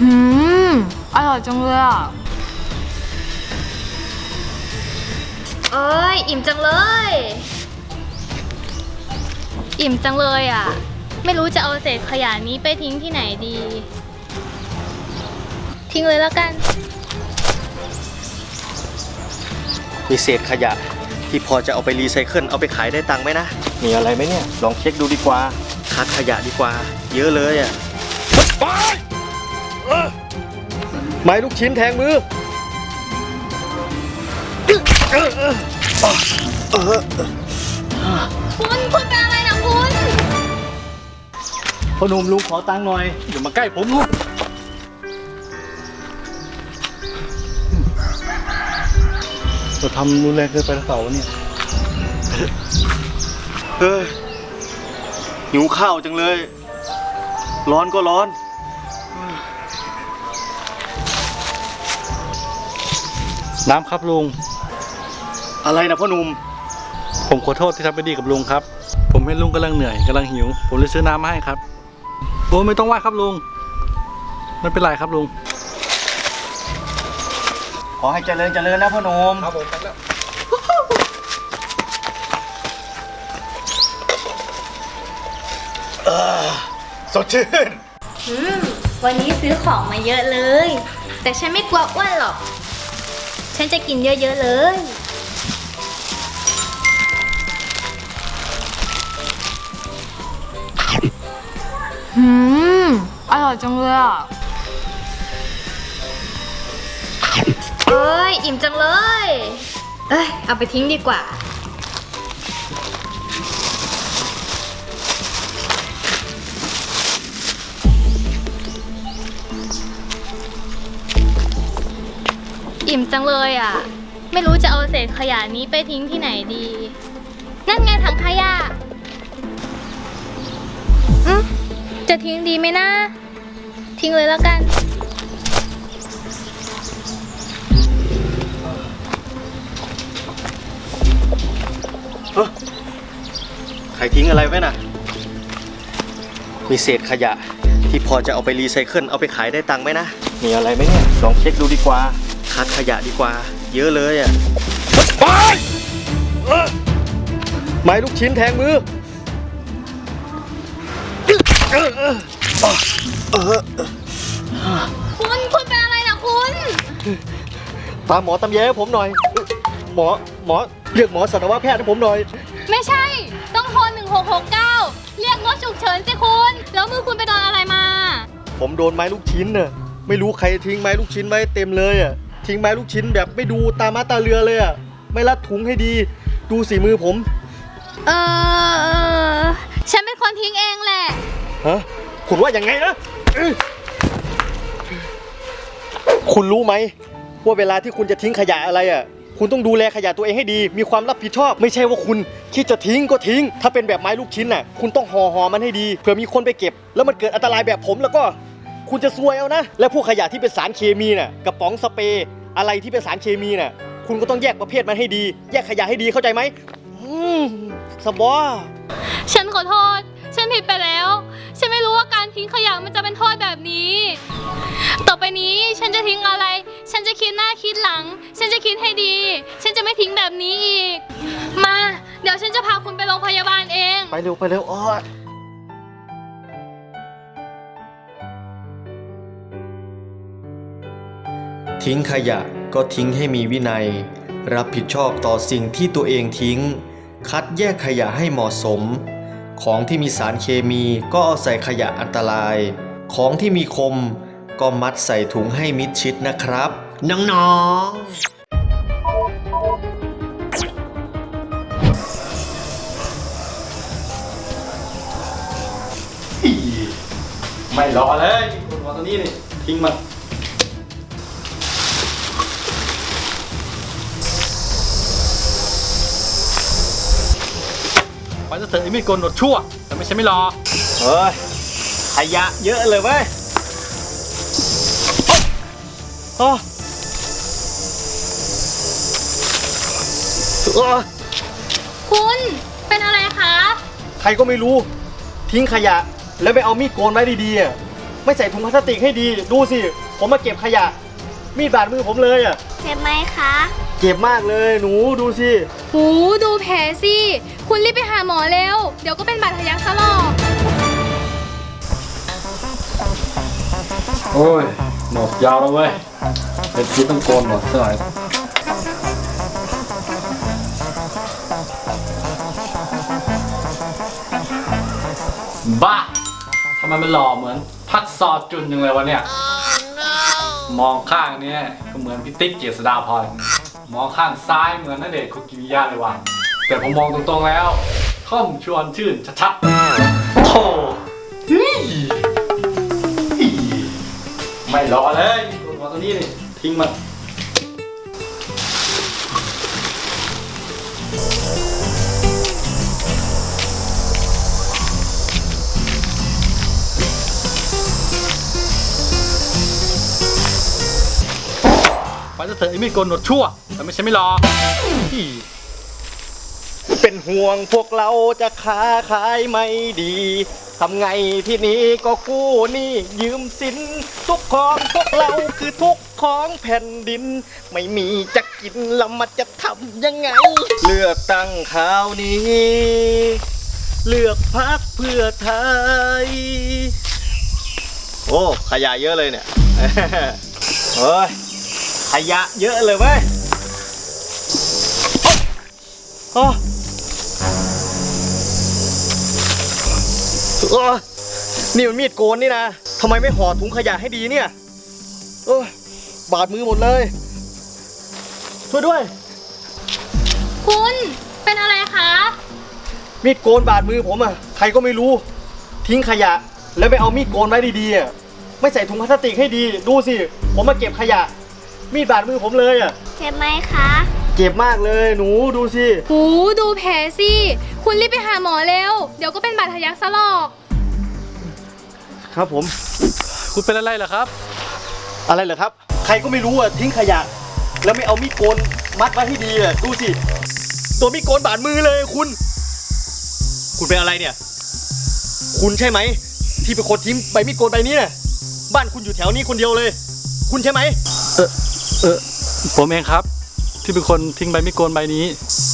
หืม อร่อยจังเลยอะ เอ้ย อิ่มจังเลย อิ่มจังเลยอะ ไม่รู้จะเอาเศษขยะนี้ไปทิ้งที่ไหนดี ทิ้งเลยแล้วกัน มีเศษขยะ ที่พอจะเอาไปรีไซเคิลเอาไปขายได้ตังค์ไหมนะ มีอะไรไหมเนี่ย ลองเช็คดูดีกว่าคัดขยะดีกว่า เยอะเลยอะ ไปเออไม้ลูกชิ้นแทงมือเออเออเออคุณคุณเป็นอะไรนะคุณพ่อหนุ่มลุงขอตังค์หน่อยอย่ามาใกล้ผมลูกเราทำรุนแรงเกินไปหรือเปล่าวะเนี่ยเฮ้ยหิวข้าวจังเลย ร้อนก็ร้อน น้ำครับลุง อะไรนะพ่อหนุ่ม ผมขอโทษที่ทำไม่ดีกับลุงครับ ผมเห็นลุงกำลังเหนื่อยกำลังหิว ผมเลยซื้อน้ำมาให้ครับ โอ้ไม่ต้องไหว้ครับลุง ไม่เป็นไรครับลุง ขอให้เจริญเจริญนะพ่อหนุ่มครับผมแล้วสดชื่น อืม วันนี้ซื้อของมาเยอะเลย แต่ฉันไม่กลัวอ้วนหรอก ฉันจะกินเยอะ ๆ เลย หืม อร่อยจังเลยอะเอ้ย อิ่มจังเลย เอ้ย เอาไปทิ้งดีกว่า อิ่มจังเลยอะ ไม่รู้จะเอาเศษขยะนี้ไปทิ้งที่ไหนดี นั่นไงถังขยะอืมจะทิ้งดีไหมนะ ทิ้งเลยแล้วกันใครทิ้งอะไรไว้น่ะ มีเศษขยะที่พอจะเอาไปรีไซเคิลเอาไปขายได้ตังค์ไหมนะ มีอะไรไหมเนี่ย ลองเช็คดูดีกว่า คัดขยะดีกว่า เยอะเลยอะไปเออไม้ลูกชิ้นแทงมือเออเออเออคุณคุณเป็นอะไรนะคุณ ตามหมอตำแยให้ผมหน่อย หมอหมอเรียกหมอสัตวแพทย์ให้ผมหน่อย ไม่ใช่ ต้องโทร1669 เรียกรถฉุกเฉินสิคุณ แล้วมือคุณไปโดนอะไรมา ผมโดนไม้ลูกชิ้นน่ะไม่รู้ใครทิ้งไม้ลูกชิ้นไว้เต็มเลยอะ ทิ้งไม้ลูกชิ้นแบบไม่ดูตามาตาเรือเลยอะไม่รัดถุงให้ดีดูสีมือผมเออฉันเป็นคนทิ้งเองแหละ ฮะคุณว่าอย่างไงนะอื้อคุณรู้ไหมว่าเวลาที่คุณจะทิ้งขยะอะไรอะคุณต้องดูแลขยะตัวเองให้ดี มีความรับผิดชอบ ไม่ใช่ว่าคุณคิดจะทิ้งก็ทิ้ง ถ้าเป็นแบบไม้ลูกชิ้นน่ะ คุณต้องห่อห่อมันให้ดีเผื่อมีคนไปเก็บ แล้วมันเกิดอันตรายแบบผมแล้วก็ คุณจะซวยเอานะ และพวกขยะที่เป็นสารเคมีน่ะกระป๋องสเปรย์ อะไรที่เป็นสารเคมีน่ะ คุณก็ต้องแยกประเภทมันให้ดี แยกขยะให้ดีเข้าใจไหมอืมสบอฉันขอโทษ ฉันผิดไปแล้ว ฉันไม่รู้ว่าการทิ้งขยะมันจะเป็นโทษแบบนี้ ต่อไปนี้ฉันจะทิ้งอะไร ฉันจะคิดหน้าคิดหลัง ฉันจะคิดให้ดี ฉันจะไม่ทิ้งแบบนี้อีก มา เดี๋ยวฉันจะพาคุณไปโรงพยาบาลเอง ไปเร็วไปเร็วอ้อ ทิ้งขยะก็ทิ้งให้มีวินัย รับผิดชอบต่อสิ่งที่ตัวเองทิ้ง คัดแยกขยะให้เหมาะสม ของที่มีสารเคมีก็เอาใส่ขยะอันตราย ของที่มีคมก็มัดใส่ถุงให้มิดชิดนะครับ น้องๆไม่รอเลยคุณหมอตัวนี้นี่ทิ้งมัน จะเถอะไอ้มีดโกนหนวดชั่ว แต่ไม่ใช่ไม่รอ เฮ้ยขยะเยอะเลยเว้ยโอ้โอ้คุณเป็นอะไรคะใครก็ไม่รู้ ทิ้งขยะ แล้วไปเอามีดโกนไว้ดีๆอะไม่ใส่ถุงพลาสติกให้ดี ดูสิ ผมมาเก็บขยะ มีดบาดมือผมเลยอะ เจ็บไหมคะ เจ็บมากเลยหนูดูสิหูดูแผลสิ คุณรีบไปหาหมอเร็ว เดี๋ยวก็เป็นบาดทะยักซะหรอก โอ้ยหนวดยาวแล้วเว้ยเป็นชีต้องโกนหนวดซะหน่อยบ้าทำไมมันหล่อเหมือน พักซอจุนยังเลยวะเนี่ย มองข้างเนี้ยก็เหมือนพี่ติ๊กเจษดาพร มองข้างซ้ายเหมือนนเดชน์คุกิมิยะเลยว่ะแต่ผมมองตรงๆแล้วท่อมชวนชื่นชัดๆโธ่เฮ้ยไม่รอเลยตัวตัวนี้นี่ทิ้งมัน จะเถอะไอ้มีดโกนหนวดชั่ว แต่ไม่ใช่ไม่รออีเป็นห่วงพวกเราจะค้าขายไม่ดีทำไงที่นี้ก็กู้หนี่ยืมสิน ทุกของพวกเราคือทุกของแผ่นดิน ไม่มีจะกินแล้วมันจะทำยังไง เลือกตั้งคราวนี้ เลือกพักเพื่อไทย โอ้ ขยะเยอะเลยเนี่ย เฮ้ย ขยะเยอะเลยเว้ยโอ้เออนี่มันมีดโกนนี่นะทำไมไม่ห่อถุงขยะให้ดีเนี่ยเออบาดมือหมดเลย ช่วยด้วย คุณเป็นอะไรคะมีดโกนบาดมือผมอะใครก็ไม่รู้ ทิ้งขยะแล้วไปเอามีดโกนไว้ดีๆอะไม่ใส่ถุงพลาสติกให้ดี ดูสิ ผมมาเก็บขยะ มีดบาดมือผมเลยอะ เจ็บไหมคะเจ็บมากเลยหนูดูสิ หูดูแผลสิ คุณรีบไปหาหมอเร็ว เดี๋ยวก็เป็นบาดทะยักซะหรอก ครับผม คุณเป็นอะไรเหรอครับ อะไรเหรอครับ ใครก็ไม่รู้อะทิ้งขยะ แล้วไม่เอามีดโกนมัดไว้ให้ดีอะดูสิตัวมีดโกนบาดมือเลยคุณ คุณเป็นอะไรเนี่ย คุณใช่ไหม ที่เป็นคนทิ้งใบมีดโกนใบนี้น่ะบ้านคุณอยู่แถวนี้คนเดียวเลย คุณใช่ไหมเออ เออผมเองครับ ที่เป็นคนทิ้งใบมีดโกนใบนี้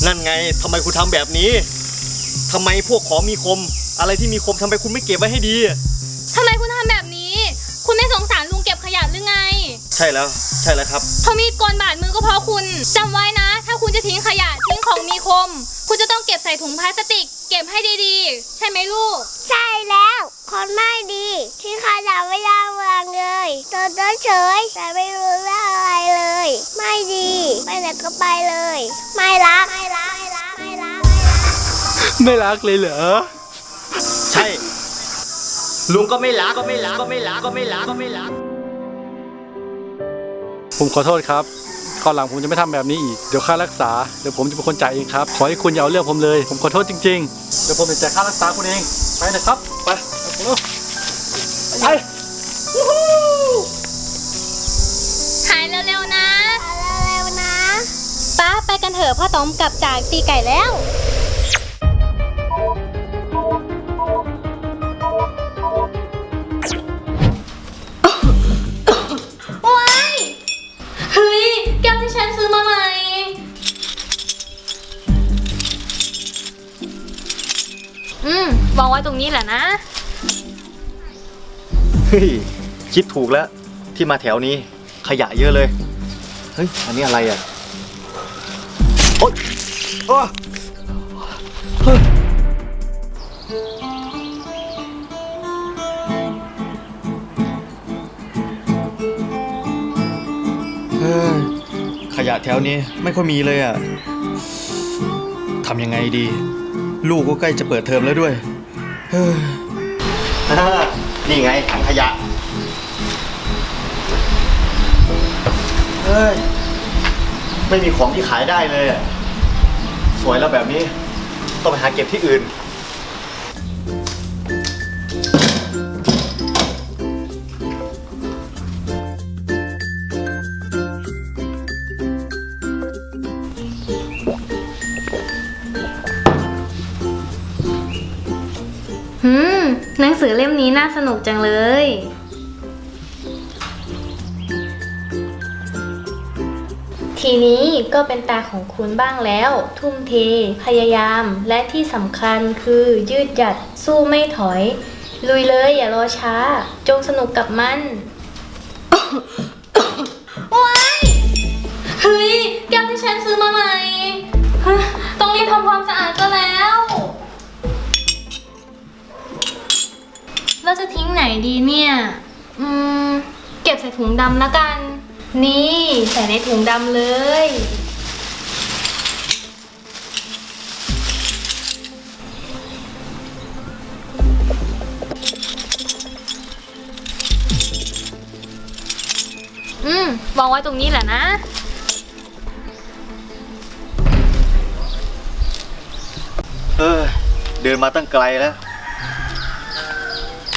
นั่นไงทำไมคุณทำแบบนี้ทำไมพวกของมีคม อะไรที่มีคมทำไมคุณไม่เก็บไว้ให้ดี ทำไมคุณทำแบบนี้ คุณไม่สงสารลุงเก็บขยะหรือไงใช่แล้วใช่แล้วครับ เพราะมีดโกนบาดมือก็เพราะคุณจำไว้นะ ถ้าคุณจะทิ้งขยะทิ้งของมีคม คุณจะต้องเก็บใส่ถุงพลาสติก เก็บให้ดีๆ ใช่ไหมลูก ใช่แล้ว คนไม่ดี ที่ขยะไม่ยาวางเลยตัวเฉยเฉยๆแต่ไม่รู้เรื่องอะไรเลย ไม่ดี ไปไหนก็ไปเลย ไม่รัก ไม่รัก ไม่รัก ไม่รัก ไม่รักเลยเหรอ ใช่ ลุงก็ไม่รักก็ไม่รักก็ไม่รักก็ไม่รักก็ไม่รัก ผมขอโทษครับคราวหลังผมจะไม่ทำแบบนี้อีก เดี๋ยวค่ารักษา เดี๋ยวผมจะเป็นคนจ่ายเองครับ ขอให้คุณอย่าเอาเรื่องผมเลย ผมขอโทษจริง ๆ เดี๋ยวผมจะจ่ายค่ารักษาคุณเอง ไปนะครับ ไปไป มกลับจากตีไก่แล้ว ว้าย เฮ้ย แก้วที่ฉันซื้อมาใหม่ อืมวางไว้ตรงนี้แหละนะ เฮ้ยคิดถูกแล้วที่มาแถวนี้ขยะเยอะเลย เฮ้ย อันนี้อะไรอะโอ๊ยอ๊ยเฮ้ยเฮ้ยขยะแถวนี้ไม่ค่อยมีเลยอะทำยังไงดี ลูกก็ใกล้จะเปิดเทอมแล้วด้วยเฮ้ยนี่ไงถังขยะ เฮ้ย ไม่มีของที่ขายได้เลยอะ สวยแล้วแบบนี้ ต้องไปหาเก็บที่อื่น หืม หนังสือเล่มนี้น่าสนุกจังเลย ทีนี้ก็เป็นตาของคุณบ้างแล้ว ทุ่มเท พยายาม และที่สำคัญคือยืดหยัดสู้ไม่ถอย ลุยเลยอย่ารอช้า จงสนุกกับมันว้ายเฮ้ยแก้วที่ฉันซื้อมาใหม่ต้องรีบทำความสะอาดซะแล้ว เราจะทิ้งไหนดีเนี่ย อืม เก็บใส่ถุงดำแล้วกัน นี่ใส่ในถุงดำเลย อืมวางไว้ตรงนี้แหละนะ เออ เดินมาตั้งไกลแล้ว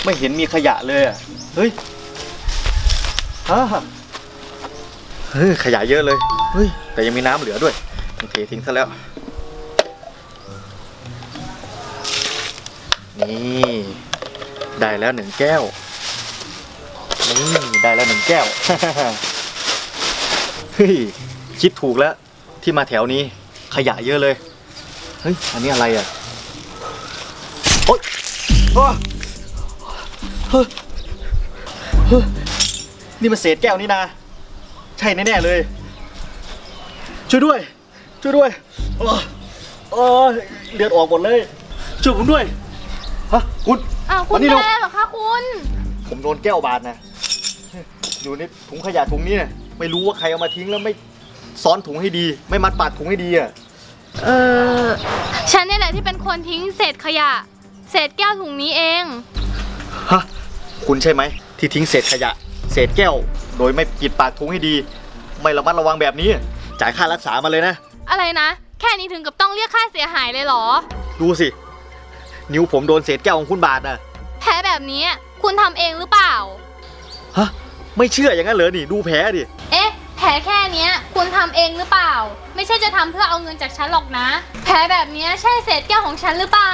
ไม่เห็นมีขยะเลยอะ เฮ้ยฮ่า เฮ้ยขยะเยอะเลยเฮ้ยแต่ยังมีน้ำเหลือด้วยต้องเททิ้งซะแล้ว นี่ได้แล้วหนึ่งแก้ว นี่ได้แล้วหนึ่งแก้วเฮ้ยคิดถูกแล้วที่มาแถวนี้ขยะเยอะเลย เฮ้ย อันนี้อะไรอะ โอ๊ยอ้อเฮ้ยเฮ้ยนี่มันเศษแก้วนี่นา ใช่แน่ๆเลย ช่วยด้วย ช่วยด้วยโอ้โอ้ยเลือดออกหมดเลย ช่วยผมด้วยฮะคุณอ้าวคุณมานี่เป็นเร็วอะไรเหรอคะคุณ ผมโดนแก้วบาดนะ อยู่ในถุงขยะถุงนี้เนี่ยไม่รู้ว่าใครเอามาทิ้งแล้วไม่ซ้อนถุงให้ดี ไม่มัดปากถุงให้ดีอะ เออฉันนี่แหละที่เป็นคนทิ้งเศษขยะ เศษแก้วถุงนี้เอง ฮะ คุณใช่ไหมที่ทิ้งเศษขยะ เศษแก้ว โดยไม่ปิดปากถุงให้ดี ไม่ระมัดระวังแบบนี้ จ่ายค่ารักษามาเลยนะ อะไรนะ แค่นี้ถึงกับต้องเรียกค่าเสียหายเลยเหรอ ดูสิ นิ้วผมโดนเศษแก้วของคุณบาดนะแพ้แบบนี้คุณทำเองหรือเปล่า ฮะ ไม่เชื่ออย่างนั้นเหรอนี่ ดูแผลดิ เอ๊ะ แผลแค่เนี้ย คุณทำเองหรือเปล่า ไม่ใช่จะทำเพื่อเอาเงินจากฉันหรอกนะ แผลแบบเนี้ยใช่เศษแก้วของฉันหรือเปล่า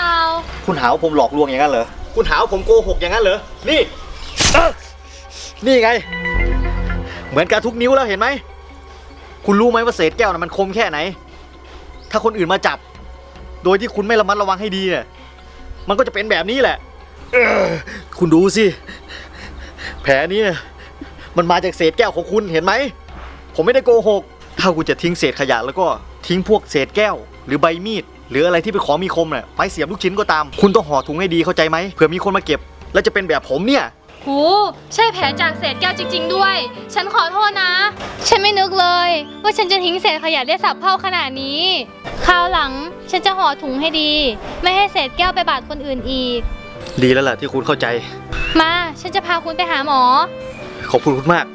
คุณหาว่าผมหลอกลวงอย่างนั้นเหรอ คุณหาว่าผมโกหกอย่างนั้นเหรอ นี่เอ้อนี่ไง เหมือนกับทุกนิ้วแล้วเห็นไหม คุณรู้ไหมว่าเศษแก้วน่ะมันคมแค่ไหน ถ้าคนอื่นมาจับ โดยที่คุณไม่ระมัดระวังให้ดีเนี่ยมันก็จะเป็นแบบนี้แหละเออคุณดูสิ แผลนี้เนี่ยมันมาจากเศษแก้วของคุณเห็นไหม ผมไม่ได้โกหก ถ้าคุณจะทิ้งเศษขยะแล้วก็ทิ้งพวกเศษแก้ว หรือใบมีด หรืออะไรที่เป็นของมีคมเนี่ยไม้เสียบลูกชิ้นก็ตาม คุณต้องห่อถุงให้ดีเข้าใจไหมเผื่อมีคนมาเก็บ แล้วจะเป็นแบบผมเนี่ย หูใช่แผลจากเศษแก้วจริง ๆ ด้วย ฉันขอโทษนะ ฉันไม่นึกเลย ว่าฉันจะทิ้งเศษขยะได้สับเพ่าขนาดนี้ คราวหลังฉันจะห่อถุงให้ดี ไม่ให้เศษแก้วไปบาดคนอื่นอีก ดีแล้วล่ะที่คุณเข้าใจ มาฉันจะพาคุณไปหาหมอ ขอบคุณคุณมาก